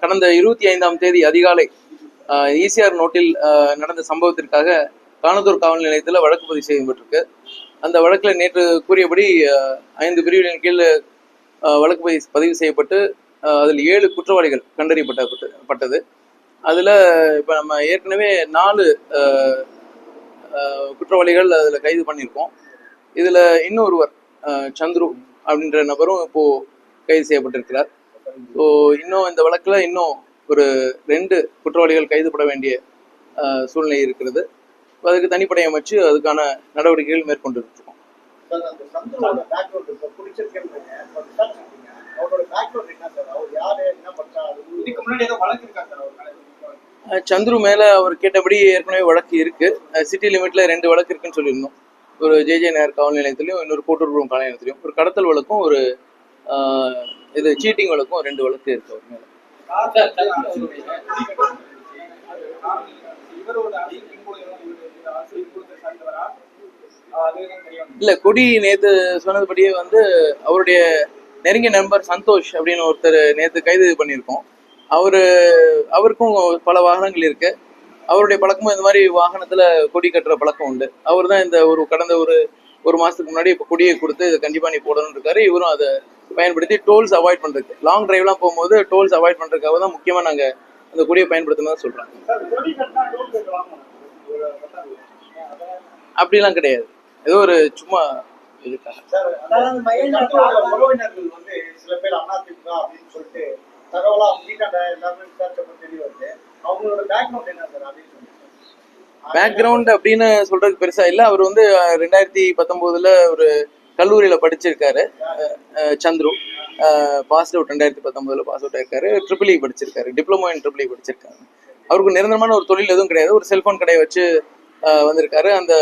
கடந்த இருபத்தி ஐந்தாம் தேதி அதிகாலை ஈசிஆர் நோட்டில் நடந்த சம்பவத்திற்காக காணத்தூர் காவல் நிலையத்தில் வழக்கு பதிவு செய்யப்பட்டிருக்கு. அந்த வழக்கில் நேற்று கூறியபடி ஐந்து பிரிவுகளின் கீழ் வழக்கு பதிவு பதிவு செய்யப்பட்டு அதில் ஏழு குற்றவாளிகள் கண்டறியப்பட்ட பட்டது. அதில் இப்போ நம்ம ஏற்கனவே நாலு குற்றவாளிகள் அதில் கைது பண்ணியிருக்கோம். இதில் இன்னொருவர் சந்துரு அப்படின்ற நபரும் இப்போ கைது செய்யப்பட்டிருக்கிறார். ஸோ இன்னும் இந்த வழக்கில் இன்னும் ஒரு ரெண்டு குற்றவாளிகள் கைதுபட வேண்டிய சூழ்நிலை இருக்கிறது. அதுக்கு தனிப்படை அமைச்சு அதுக்கான நடவடிக்கைகள் மேற்கொண்டு இருக்கோம் இதுக்கு முன்னாடி ஏதோ வழக்கு இருக்கா சார்? சந்துரு மேல அவர் கேட்டபடி ஏற்கனவே வழக்கு இருக்கு. சிட்டி லிமிட்ல ரெண்டு வழக்கு இருக்குன்னு சொல்லியிருந்தோம். ஒரு ஜேஜே நகர் காவல் நிலையத்திலையும் இன்னொரு கோட்டூர்புரம் காவல் நிலையத்திலையும். ஒரு கடத்தல் வழக்கும் ஒரு இது சீட்டிங் வழக்கும் ரெண்டு வழக்கு இருக்கு அவர் மேலே. இல்ல கொடி நேத்து சொன்னதுபடியே வந்து அவருடைய நெருங்கிய நண்பர் சந்தோஷ் அப்படின்னு ஒருத்தர் நேத்து கைது பண்ணியிருக்கோம். அவர் அவருக்கும் பல வாகனங்கள் இருக்கு. அவருடைய பழக்கமும் இந்த மாதிரி வாகனத்துல கொடி கட்டுற பழக்கம் உண்டு. அவர் தான் இந்த ஒரு கடந்த ஒரு ஒரு மாசத்துக்கு முன்னாடி இப்போ கொடியை கொடுத்து இதை கண்டிப்பா நீ போடணும்னு இருக்காரு. இவரும் அதை பயன்படுத்தி டோல்ஸ் அவாய்ட் பண்றதுக்கு. லாங் டிரைவ்லாம் போகும்போது டோல்ஸ் அவாய்ட் பண்றதுக்காக தான் முக்கியமா நாங்க அந்த கொடியை பயன்படுத்தணும் சொல்றாங்க அப்படிலாம் கிடையாது. ஏதோ ஒரு சும்மா இதுக்காக. தகவலா எல்லாருமே தெரிய வருது. அவங்களோட பேக்ரவுண்ட் என்ன சார் அப்படின்னு பேக்ரவுண்ட் அப்படின்னு சொல்றதுக்கு பெருசா இல்ல. அவர் வந்து ரெண்டாயிரத்தி பத்தொன்பதுல ஒரு கல்லூரியில படிச்சிருக்காரு. சந்துரு. பாஸ் அவுட் ரெண்டாயிரத்தி பத்தொன்பதுல பாஸ் அவுட் ஆயிருக்காரு. ட்ரிபிள் இ e படிச்சிருக்காரு. டிப்ளமோ இன் ட்ரிபிள் இ படிச்சிருக்காரு. அவருக்கு நிரந்தரமான ஒரு தொழில் எதுவும் கிடையாது. ஒரு செல்போன் கடையை வச்சு அஹ், வந்திருக்காரு. அந்த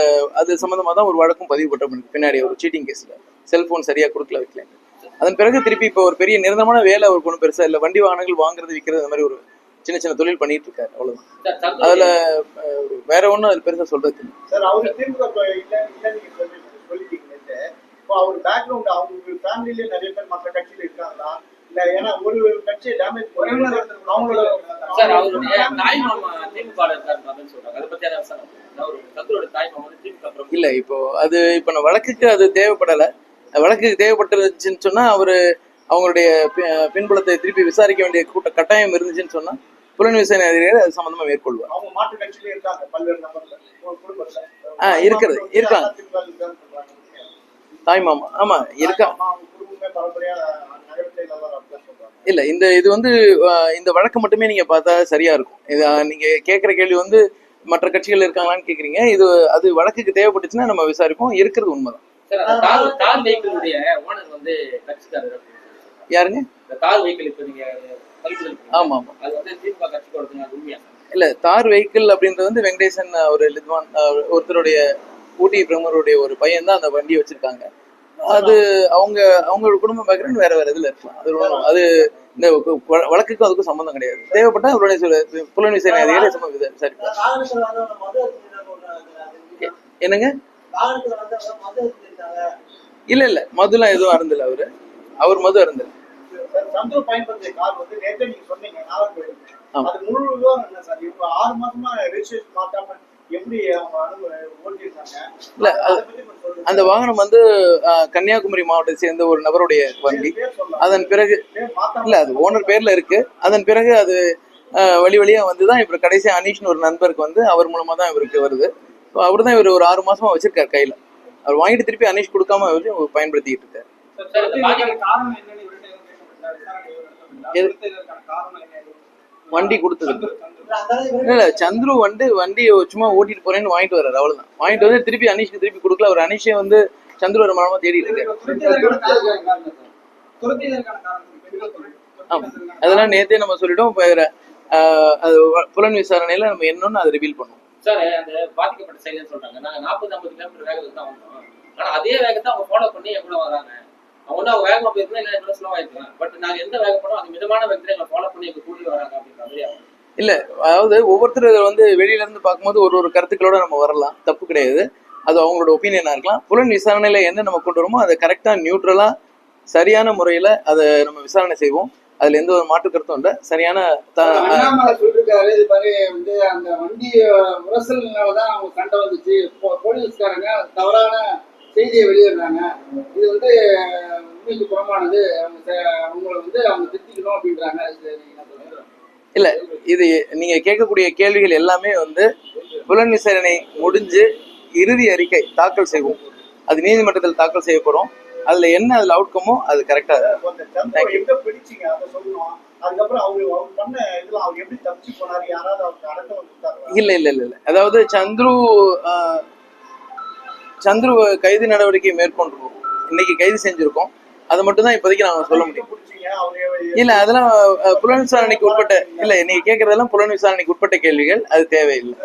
அது சம்மந்தமாக தான் ஒரு வழக்கும் பதிவு போட்ட பின்னாடி ஒரு சீட்டிங் கேஸ்ல செல்போன் சரியா கொடுக்கல வைக்கல. அதன் பிறகு திருப்பி இப்போ ஒரு பெரிய நிரந்தரமான வேலை அவருக்கு ஒன்றும் பெருசா இல்லை. வண்டி வாகனங்கள் வாங்குறது விற்கிறது அந்த மாதிரி ஒரு சின்ன சின்ன தொழில் பண்ணிட்டு இருக்காரு. அவ்வளவுதான். சந்துரு அதுல வேற ஒன்றும் அது பெருசா சொல்றது இல்லை. சார் அவரு பேக்ரவுண்ட் அவங்க ஃபேமிலிலே நிறைய பேர் மற்ற கட்சியில இருக்காங்களா? இல்ல ஏன்னா ஒரு கட்சியை டேமேஜ் அவங்களோட சார் அவருடைய தாய் மாமா திமுக ல இருக்காரு அப்படின்னு சொல்றாங்க. அதை பத்தி ஏதாவது விசாரணை பண்ணுங்க. ஒரு சந்துரோட தாய் மாமா வந்து திமுக பிரமுகர். இல்ல இப்போ அது இப்போ நான் வழக்குக்கு அது தேவைப்படல. வழக்குக்கு தேவைப்பட்டுருச்சுன்னு சொன்னா அவரு அவங்களுடைய பின்புலத்தை திருப்பி விசாரிக்க வேண்டிய கூட்ட கட்டாயம் இருந்துச்சுன்னு சொன்னா புலன் விசாரணை அதிகாரி அது சம்பந்தமா மேற்கொள்வார். ஆ, இருக்கிறது, இருக்காங்க. தாய் மாமா ஆமா இருக்கா. இல்ல இந்த இது வந்து இந்த வழக்கு மட்டுமே நீங்க பார்த்தா சரியா இருக்கும். இது நீங்க கேட்குற கேள்வி வந்து மற்ற கட்சிகள் இருக்காங்களான்னு கேக்குறீங்க. இது அது வழக்குக்கு தேவைப்பட்டுச்சுன்னா நம்ம விசாரிப்போம். இருக்கிறது உண்மைதான். யாருங்க. ஆமா ஆமா அது வந்து திமுக அது உண்மையா? இல்ல தார் வெஹிக்கிள் அப்படின்றது வந்து வெங்கடேசன் ஒரு லித்வான் ஒருத்தருடைய ஊட்டி பிரமுகருடைய ஒரு பையன் தான் அந்த வண்டியை வச்சிருக்காங்க அது அவங்க அவங்களோட குடும்ப பேக்ரவுண்ட் வேற வேற இதுல இருக்கலாம் அது அது இந்த வழக்குக்கும் அதுக்கும் சம்பந்தம் கிடையாது தேவைப்பட்டா அவருடைய புலன் விசாரணை அதிகாரி என்னங்க இல்ல இல்ல. மதுலாம் எதுவும் அருந்தல அவரு. அவர் மது அருந்தல. அந்த வாகனம் வந்து கன்னியாகுமரி மாவட்டத்தை சேர்ந்த ஒரு நபருடைய வண்டி. அதன் பிறகு இல்ல அது ஓனர் பேர்ல இருக்கு. அதன் பிறகு அது வழி வழியா வந்து தான் இவர் கடைசி அனீஷ்னு ஒரு நண்பருக்கு வந்து அவர் மூலமா தான் இவருக்கு வருது. அவர் தான் இவர் ஒரு ஆறு மாசமா வச்சிருக்காரு கையில அவர் வாங்கிட்டு திருப்பி அனீஷ் கொடுக்காம அவர் பயன்படுத்திட்டு இருக்காரு? வண்டி கொடுத்தது. இல்ல சந்துரு வந்து வண்டி சும்மா ஓட்டிட்டு போறேன்னு வாங்கிட்டு வர்றாரு அவ்வளவுதான் வாங்கிட்டு வந்து திருப்பி அனீஷ்க்கு திருப்பி கொடுக்கல அவர் அனீஷே வந்து சந்துரு ஒரு மரமா தேடிட்டு இருக்காரு ஆமா. அதெல்லாம் நேத்தே நம்ம சொல்லிட்டோம் அது புலன் விசாரணையில நம்ம என்னன்னு அதை ரிவீல் பண்ணுவோம் சார் அந்த பாதிக்கப்பட்ட சைடுன்னு சொல்றாங்க. நாங்க நாற்பது ஐம்பது கிலோமீட்டர் வேகத்துக்கு தான் வந்தோம். ஆனா அதே வேகத்தை அவங்க ஃபாலோ பண்ணி என் கூட வராங்க. அவங்க வந்து அவங்க வேகமா போயிருந்தா இல்லை எவ்வளவு ஸ்லோவா இருக்கலாம் பட் நாங்க எந்த வேகம் பண்ணோம் அந்த மிதமான வேகத்துல எங்களை ஃபாலோ பண்ணி எங்க கூட்டி வராங்க அப்படின்ற மாதிரி இல்ல அதாவது ஒவ்வொருத்தர் இதை வந்து வெளியில இருந்து பார்க்கும்போது ஒரு ஒரு கருத்துக்களோட நம்ம வரலாம். தப்பு கிடையாது. அது அவங்களோட ஒப்பீனியனா இருக்கலாம். புலன் விசாரணையில என்ன நம்ம கொண்டு வரோமோ அதை கரெக்டா நியூட்ரலா சரியான முறையில அதை நம்ம விசாரணை செய்வோம். அதுல எந்த ஒரு மாற்று கருத்தும் இல்லை. சரியான சொல்லிருக்காரு இது மாதிரி வந்து அந்த வண்டி முரசல்னாலதான் அவங்க சண்டை வந்துச்சு. போலீஸ்காரங்க தவறான செய்தியை வெளியிடுறாங்க. இது வந்து உண்மைக்கு புறமானது அவங்களை வந்து அவங்க திருத்திக்கணும் அப்படின்றாங்க? இல்ல இது நீங்க கேட்கக்கூடிய கேள்விகள் எல்லாமே வந்து புலன் விசாரணை முடிஞ்சு இறுதி அறிக்கை தாக்கல் செய்வோம். அது நீதிமன்றத்தில் தாக்கல் செய்ய போறோம் அதுல என்ன அதுல அவுட்கமோ அது கரெக்டா தேங்க் யூ அவங்க பண்ண இதெல்லாம் அவங்க எப்படி தப்பிச்சு யாராவது அவங்க இல்ல இல்ல இல்ல இல்ல. அதாவது சந்துரு சந்துரு கைது நடவடிக்கை மேற்கொண்டிருக்கோம். இன்னைக்கு கைது செஞ்சிருக்கோம். அதை மட்டும் தான் இப்போதைக்கு நாங்க சொல்ல முடியும். இல்ல அதெல்லாம் புலன் விசாரணைக்கு உட்பட்ட இல்ல நீங்க கேக்குறதெல்லாம் புலன் விசாரணைக்கு உட்பட்ட கேள்விகள். அது தேவையில்லை.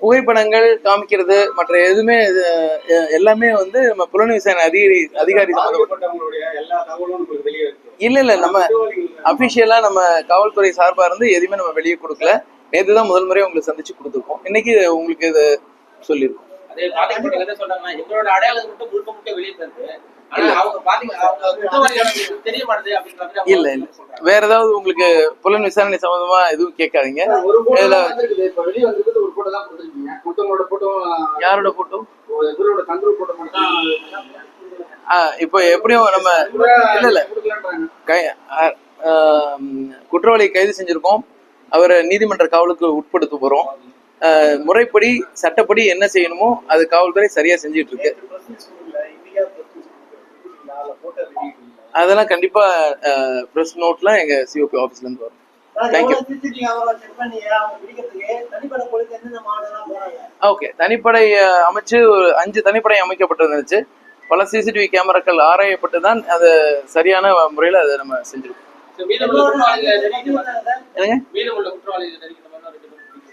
புகைப்படங்கள் காமிக்கிறது மற்ற எதுவுமே எல்லாமே வந்து நம்ம புலன் விசாரணை அதிகாரி அதிகாரி இல்ல இல்ல நம்ம அபிஷியலா நம்ம காவல்துறை சார்பா இருந்து எதுவுமே நம்ம வெளியே கொடுக்கல. நேத்து தான் முதல் முறையா உங்களுக்கு சந்திச்சு கொடுத்துருக்கோம். இன்னைக்கு உங்களுக்கு இது சொல்லியிருக்கோம். அதே சொல்றாங்கன்னா எங்களோட மட்டும் முழுக்க முழுக்க வெளியே தருது இல்ல. இல்ல வேற ஏதாவது உங்களுக்கு புலன் விசாரணை சம்பந்தமா எதுவும் கேட்காதீங்க. யாரோட போட்டோ இப்போ எப்படியும் நம்ம இல்ல இல்ல குற்றவாளியை கைது செஞ்சிருக்கோம். அவரை நீதிமன்ற காவலுக்கு உட்படுத்த போறோம். முறைப்படி சட்டப்படி என்ன செய்யணுமோ அது காவல்துறை சரியா செஞ்சுட்டு இருக்கு அதெல்லாம் கண்டிப்பா பிரஸ் நோட்ல எங்க சிஓபி ஆபீஸ்ல இருந்து வரும். you. ஓகே தனிப்படை அமைச்சு ஒரு அஞ்சு தனிப்படை அமைக்கப்பட்டிருந்துச்சு. பல சிசிடிவி கேமராக்கள் ஆராயப்பட்டு தான் அது சரியான முறையில் அதை நம்ம செஞ்சிருக்கோம். என்னங்க?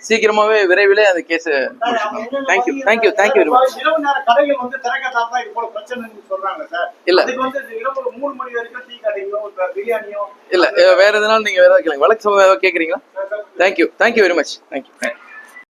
சீக்கிரமாவே விரைவிலே அந்த case thank you thank you thank you very much இரவு நேர கடைகள் வந்து திறக்கத்தான் இது போல பிரச்சனைன்னு சொல்றாங்க சார். இல்ல. இல்ல வேற எதனாலும் நீங்க வேற ஏதாவது கேளுங்க வழக்கு கேட்குறீங்களா thank you thank you very much thank you